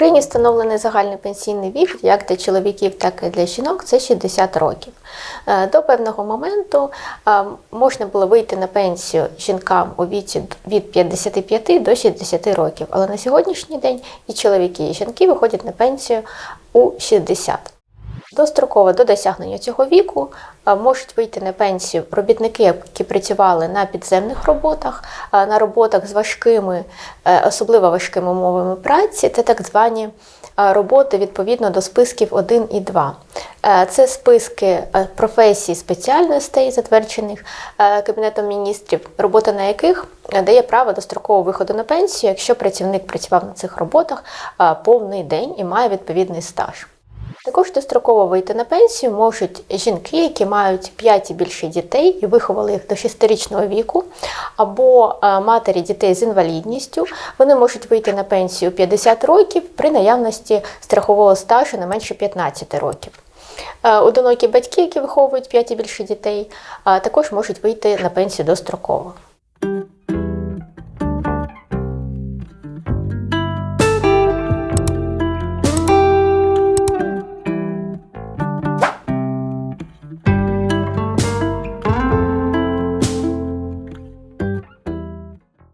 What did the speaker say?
Україні встановлений загальний пенсійний вік як для чоловіків, так і для жінок це 60 років. Е, До певного моменту е, можна було вийти на пенсію жінкам у віці від 55 до 60 років, але на сьогоднішній день і чоловіки, і жінки виходять на пенсію у 60. Достроково до досягнення цього віку можуть вийти на пенсію робітники, які працювали на підземних роботах, на роботах з важкими, е, особливо важкими умовами праці, це так звані роботи відповідно до списків 1 і 2. Е, Це списки е, професій спеціальностей, затверджених Кабінетом міністрів, робота на яких дає право дострокового виходу на пенсію, якщо працівник працював на цих роботах повний день і має відповідний стаж. Також достроково вийти на пенсію можуть жінки, які мають 5 і більше дітей і виховали їх до 6-річного віку, або е, матері дітей з інвалідністю. Вони можуть вийти на пенсію 50 років при наявності страхового стажу не менше 15 років. Е, Одинокі батьки, які виховують 5 і більше дітей, також можуть вийти на пенсію достроково.